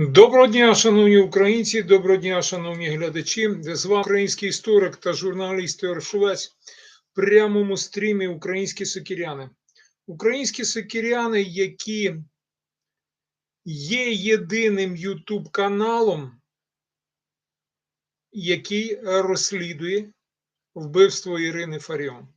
Доброго дня, шановні українці, доброго дня, шановні глядачі. З вами український історик та журналіст Ігор Шулець в прямому стрімі Українські сокіряни. Українські сокіряни, які є єдиним Ютуб каналом, який розслідує вбивство Ірини Фаріон.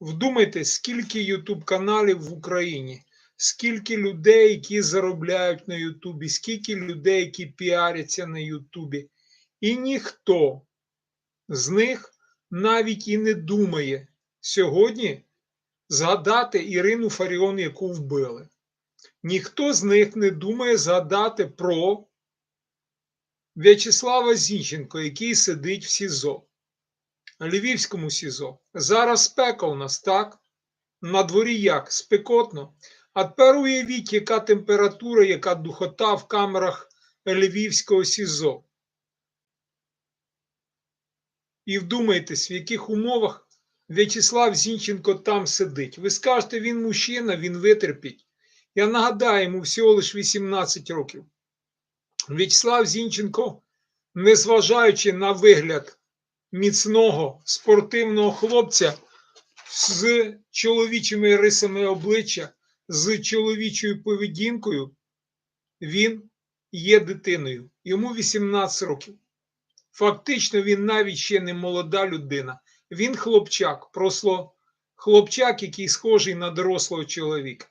Вдумайтесь, скільки Ютуб каналів в Україні скільки людей, які заробляють на Ютубі, скільки людей, які піаряться на Ютубі, і ніхто з них навіть і не думає сьогодні згадати Ірину Фаріон, яку вбили. Ніхто з них не думає згадати про В'ячеслава Зінченко, який сидить в СІЗО, Львівському СІЗО. Зараз спека у нас так. На дворі як спекотно. А тепер уявіть, яка температура, яка духота в камерах Львівського СІЗО. І вдумайтесь, в яких умовах В'ячеслав Зінченко там сидить. Ви скажете, він мужчина, він витерпіть. Я нагадаю, йому всього лише 18 років. В'ячеслав Зінченко, незважаючи на вигляд міцного спортивного хлопця з чоловічими рисами обличчя, з чоловічою поведінкою, він є дитиною. Йому 18 років. Фактично, він навіть ще не молода людина. Він хлопчак, просто хлопчак, який схожий на дорослого чоловіка.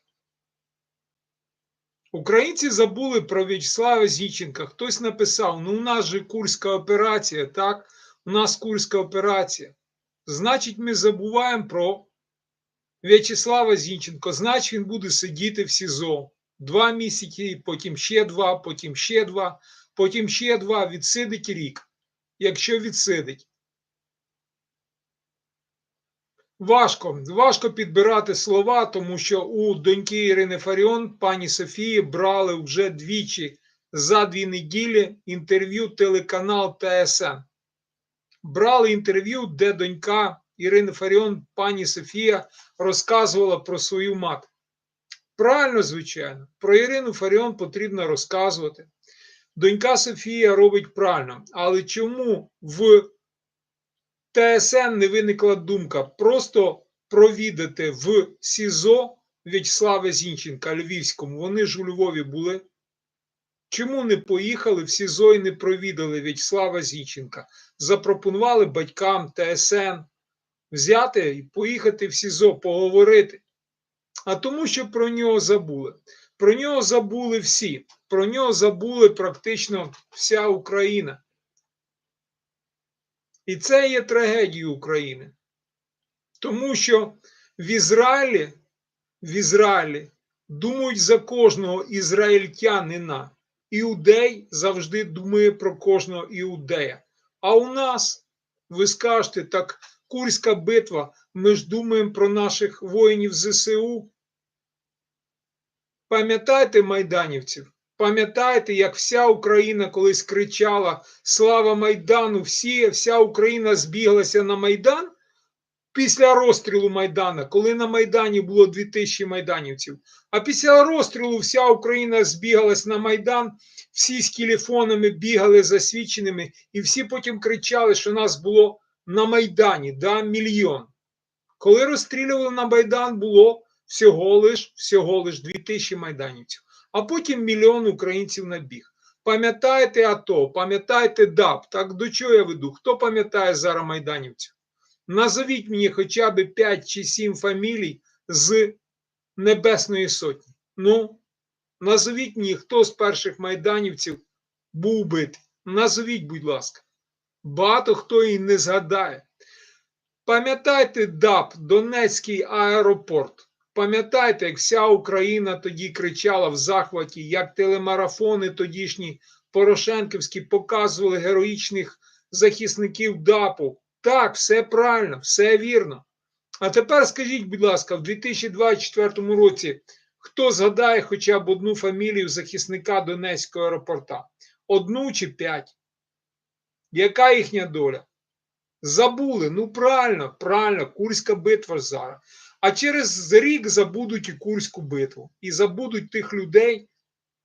Українці забули про В'ячеслава Зіченка. Хтось написав: ну, у нас же Курська операція, так? У нас Курська операція. Значить, ми забуваємо про В'ячеслава Зінченко, значить, він буде сидіти в СІЗО два місяці, потім ще два, потім ще два, потім ще два, відсидить рік, якщо відсидить. Важко, важко підбирати слова, тому що у доньки Ірини Фаріон, пані Софії, брали вже двічі за дві неділі інтерв'ю телеканал ТСН. Брали інтерв'ю, де донька Ірини Фаріон, пані Софія розказувала про свою мати. Правильно, звичайно, про Ірину Фаріон потрібно розказувати. Донька Софія робить правильно, але чому в ТСН не виникла думка просто провідати в СІЗО В'ячеслава Зінченка Львівському? Вони ж у Львові були. Чому не поїхали в СІЗО і не провідали В'ячеслава Зінченка? Запропонували батькам ТСН взяти і поїхати в СІЗО, поговорити. А тому, що про нього забули. Про нього забули всі. Про нього забули практично вся Україна. І це є трагедією України. Тому що в Ізраїлі, в Ізраїлі думають за кожного ізраїльтянина. Іудей завжди думає про кожного іудея. А у нас, ви скажете, так Курська битва, ми ж думаємо про наших воїнів ЗСУ. Пам'ятаєте майданівців? Пам'ятаєте, як вся Україна колись кричала Слава Майдану! Всі, Вся Україна збіглася на Майдан після розстрілу Майдана, коли на Майдані було 2000 майданівців. А після розстрілу вся Україна збігалась на Майдан, всі з телефонами бігали засвідченими, і всі потім кричали, що нас було на Майдані, да, мільйон. Коли розстрілювали на Майдан, було всього лиш всього лиш 2000 майданівців, а потім мільйон українців набіг. Пам'ятаєте АТО, пам'ятаєте ДАП, так до чого я веду? Хто пам'ятає зараз майданівців? Назовіть мені хоча б 5 чи 7 фамілій з Небесної Сотні. Ну, назовіть мені, хто з перших майданівців був убитий. Назовіть, будь ласка. Багато хто і не згадає. Пам'ятаєте ДАП, Донецький аеропорт. Пам'ятаєте, як вся Україна тоді кричала в захваті, як телемарафони тодішні Порошенківські показували героїчних захисників ДАПу. Так, все правильно, все вірно. А тепер скажіть, будь ласка, в 2024 році хто згадає хоча б одну фамілію захисника Донецького аеропорта? Одну чи п'ять? Яка їхня доля? Забули. Ну правильно, правильно, Курська битва зараз. А через рік забудуть і Курську битву. І забудуть тих людей,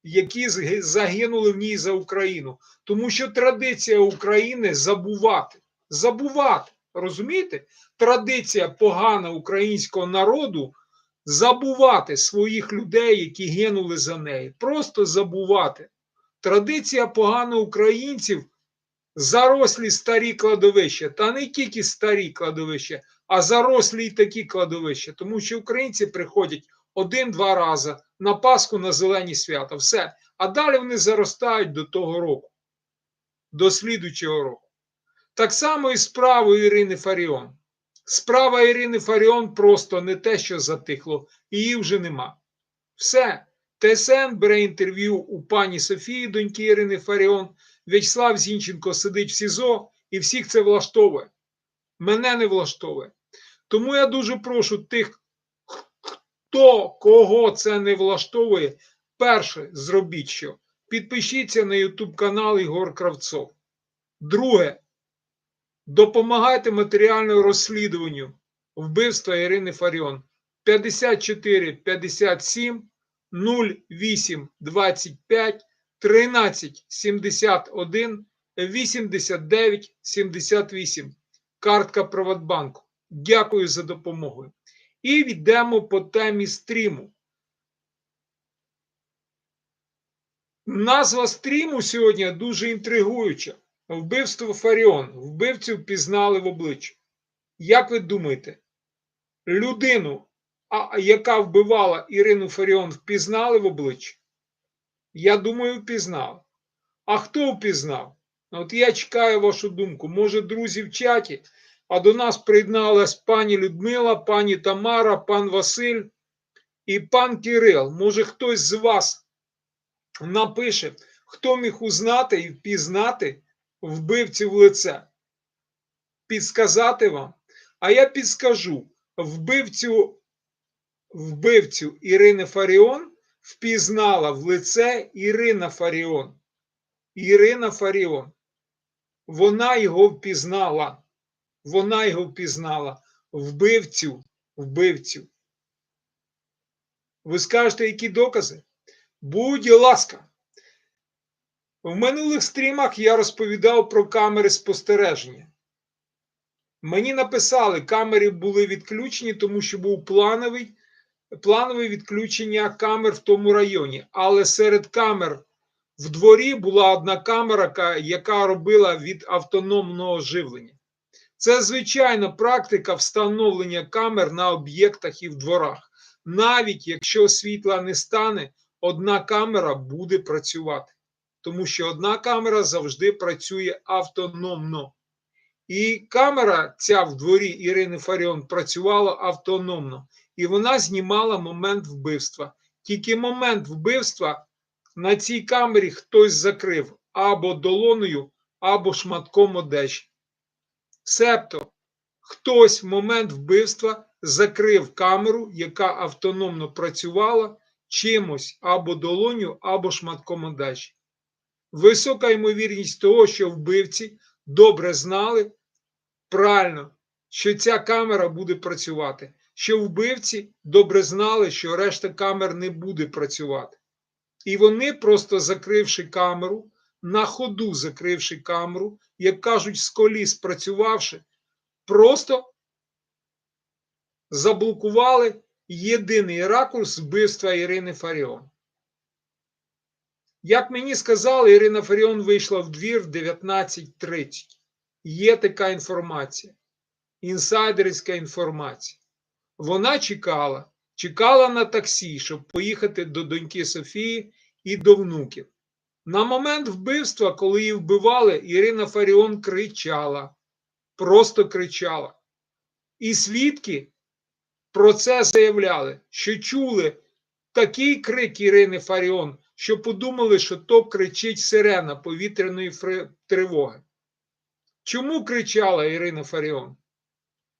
які загинули в ній за Україну. Тому що традиція України забувати. Забувати. Розумієте? Традиція погана українського народу забувати своїх людей, які гинули за неї. Просто забувати. Традиція погана українців зарослі старі кладовища, та не тільки старі кладовища, а зарослі й такі кладовища, тому що українці приходять один-два рази на Пасху на зелені свята. Все. А далі вони заростають до того року, до слідучого року. Так само і з справою Ірини Фаріон. Справа Ірини Фаріон просто не те, що затихло, її вже нема. Все. ТСН бере інтерв'ю у пані Софії, доньки Ірини Фаріон. В'ячеслав Зінченко сидить в СІЗО і всіх це влаштовує. Мене не влаштовує. Тому я дуже прошу тих, хто кого це не влаштовує, перше, зробіть що. Підпишіться на YouTube канал Ігор Кравцов. Друге, допомагайте матеріальному розслідуванню вбивства Ірини Фаріон 54 57 08 25 13 71 89 78. Картка Приватбанку. Дякую за допомогу. І йдемо по темі стріму. Назва стріму сьогодні дуже інтригуюча. Вбивство Фаріон. Вбивцю впізнали в обличчя. Як ви думаєте, людину, яка вбивала Ірину Фаріон, впізнали в обличчя? Я думаю, впізнав. А хто впізнав? От я чекаю вашу думку. Може, друзі в чаті, а до нас приєдналась пані Людмила, пані Тамара, пан Василь і пан Кирил. Може, хтось з вас напише, хто міг узнати і впізнати вбивцю в лице? Підсказати вам? А я підскажу вбивцю, вбивцю Ірини Фаріон впізнала в лице Ірина Фаріон. Ірина Фаріон. Вона його впізнала. Вона його впізнала. Вбивцю. Вбивцю. Ви скажете, які докази? Будь ласка. В минулих стрімах я розповідав про камери спостереження. Мені написали, камери були відключені, тому що був плановий, планове відключення камер в тому районі. Але серед камер в дворі була одна камера, яка робила від автономного живлення. Це звичайна практика встановлення камер на об'єктах і в дворах. Навіть якщо світла не стане, одна камера буде працювати, тому що одна камера завжди працює автономно. І камера ця в дворі Ірини Фаріон працювала автономно, і вона знімала момент вбивства. Тільки момент вбивства на цій камері хтось закрив або долоною, або шматком одежі. Себто хтось в момент вбивства закрив камеру, яка автономно працювала чимось або долоню, або шматком одежі. Висока ймовірність того, що вбивці добре знали правильно, що ця камера буде працювати, що вбивці добре знали, що решта камер не буде працювати. І вони, просто закривши камеру, на ходу закривши камеру, як кажуть, з коліс працювавши, просто заблокували єдиний ракурс вбивства Ірини Фаріон. Як мені сказали, Ірина Фаріон вийшла в двір в 19.30. Є така інформація, інсайдерська інформація. Вона чекала, чекала на таксі, щоб поїхати до доньки Софії і до внуків. На момент вбивства, коли її вбивали, Ірина Фаріон кричала, просто кричала. І свідки про це заявляли, що чули такий крик Ірини Фаріон, що подумали, що то кричить сирена повітряної тривоги. Чому кричала Ірина Фаріон?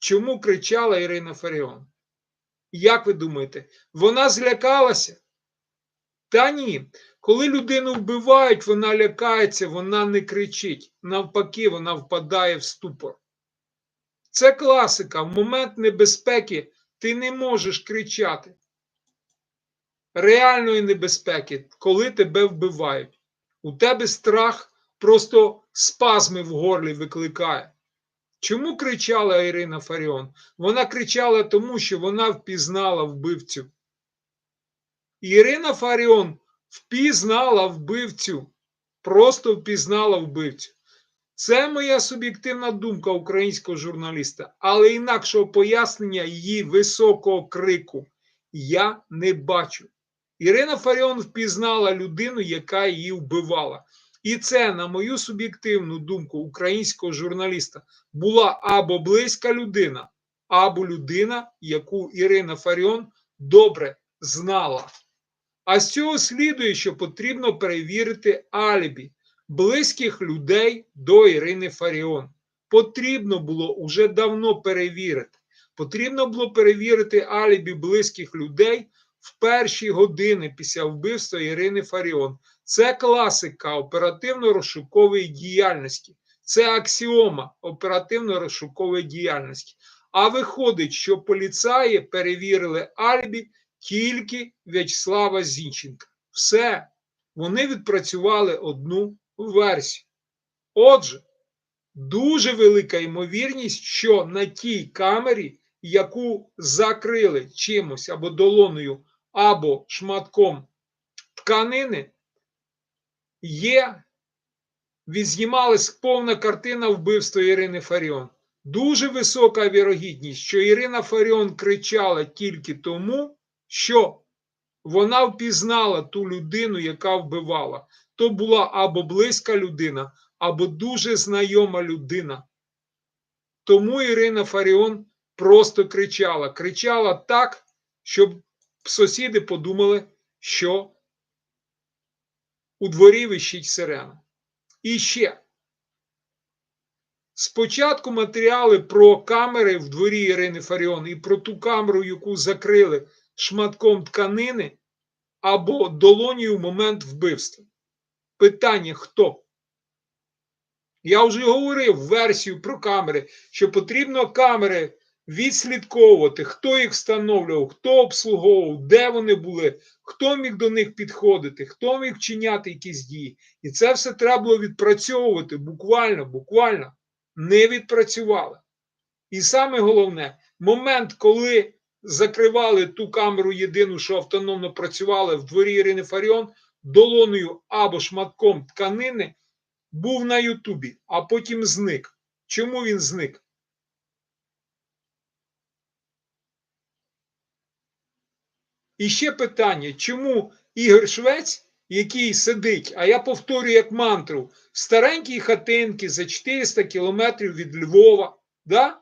Чому кричала Ірина Фаріон? Як ви думаєте, вона злякалася? Та ні. Коли людину вбивають, вона лякається, вона не кричить. Навпаки, вона впадає в ступор. Це класика. В момент небезпеки ти не можеш кричати. реальної небезпеки, коли тебе вбивають. У тебе страх просто спазми в горлі викликає. Чому кричала Ірина Фаріон? Вона кричала тому, що вона впізнала вбивцю. Ірина Фаріон впізнала вбивцю, просто впізнала вбивцю. Це моя суб'єктивна думка українського журналіста, але інакшого пояснення її високого крику я не бачу. Ірина Фаріон впізнала людину, яка її вбивала. І це, на мою суб'єктивну думку українського журналіста, була або близька людина, або людина, яку Ірина Фаріон добре знала. А з цього слідує, що потрібно перевірити алібі близьких людей до Ірини Фаріон. Потрібно було уже давно перевірити. Потрібно було перевірити алібі близьких людей в перші години після вбивства Ірини Фаріон. Це класика оперативно-розшукової діяльності. Це аксіома оперативно-розшукової діяльності. А виходить, що поліцаї перевірили алібі тільки В'ячеслава Зінченка. Все, вони відпрацювали одну версію. Отже, дуже велика ймовірність, що на тій камері, яку закрили чимось або долоною, або шматком тканини, є, відзнімалась повна картина вбивства Ірини Фаріон. Дуже висока вірогідність, що Ірина Фаріон кричала тільки тому, що вона впізнала ту людину, яка вбивала. То була або близька людина, або дуже знайома людина. Тому Ірина Фаріон просто кричала. Кричала так, щоб сусіди подумали, що у дворі вищить сирена. І ще. Спочатку матеріали про камери в дворі Ірини Фаріон і про ту камеру, яку закрили шматком тканини або долонію в момент вбивства. Питання хто? Я вже говорив версію про камери, що потрібно камери відслідковувати, хто їх встановлював, хто обслуговував, де вони були, хто міг до них підходити, хто міг вчиняти якісь дії. І це все треба було відпрацьовувати буквально, буквально не відпрацювали. І саме головне, момент, коли закривали ту камеру єдину, що автономно працювала в дворі Ірини Фаріон, долоною або шматком тканини, був на Ютубі, а потім зник. Чому він зник? І ще питання, чому Ігор Швець, який сидить, а я повторюю як мантру, в старенькій хатинці за 400 кілометрів від Львова, да,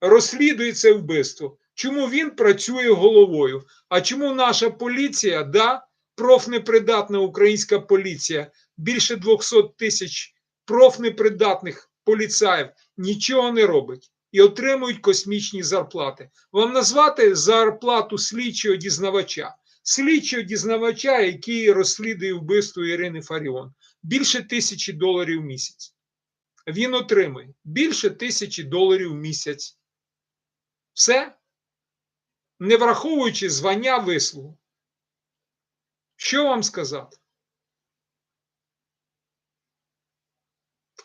розслідує це вбивство. Чому він працює головою? А чому наша поліція, да, профнепридатна українська поліція, більше 200 тисяч профнепридатних поліцаїв нічого не робить і отримують космічні зарплати? Вам назвати зарплату слідчого дізнавача? Слідчого дізнавача, який розслідує вбивство Ірини Фаріон, більше тисячі доларів в місяць. Він отримує більше тисячі доларів в місяць. Все, не враховуючи звання вислугу. Що вам сказати?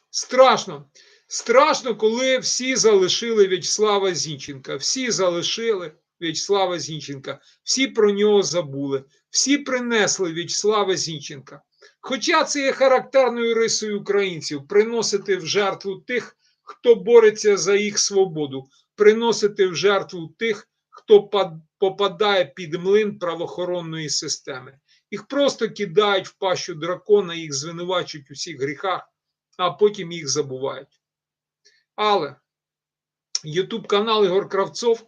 Страшно. Страшно, коли всі залишили В'ячеслава Зінченка. Всі залишили В'ячеслава Зінченка, всі про нього забули, всі принесли В'ячеслава Зінченка. Хоча це є характерною рисою українців приносити в жертву тих, хто бореться за їх свободу, приносити в жертву тих, хто попадає під млин правоохоронної системи. Їх просто кидають в пащу дракона, їх звинувачують у всіх гріхах, а потім їх забувають. Але Ютуб канал Ігор Кравцов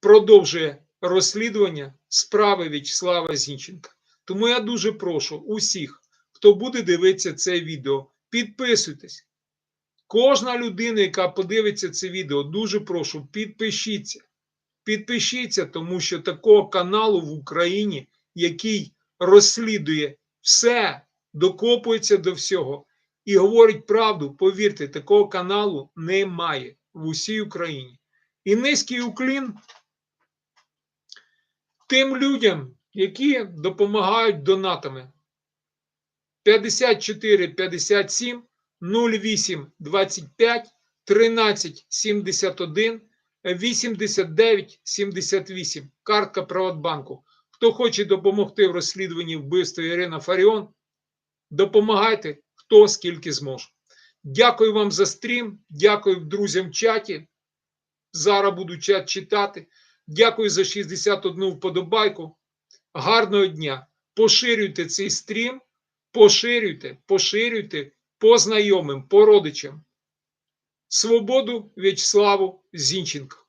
продовжує розслідування справи В'ячеслава Зінченка. Тому я дуже прошу усіх, хто буде дивитися це відео, підписуйтесь. Кожна людина, яка подивиться це відео, дуже прошу, підпишіться. Підпишіться, тому що такого каналу в Україні, який розслідує все, докопується до всього і говорить правду, повірте, такого каналу немає в усій Україні. І низький уклін тим людям, які допомагають донатами. 54 57 08 25 13 71 89 78. Картка Приватбанку. Хто хоче допомогти в розслідуванні вбивства Ірина Фаріон, допомагайте хто скільки зможе. Дякую вам за стрім. Дякую друзям в чаті. Зараз буду чат читати. Дякую за 61 вподобайку. Гарного дня! Поширюйте цей стрім, поширюйте, поширюйте по знайомим, по родичам. Свободу В'ячеславу Зінченко.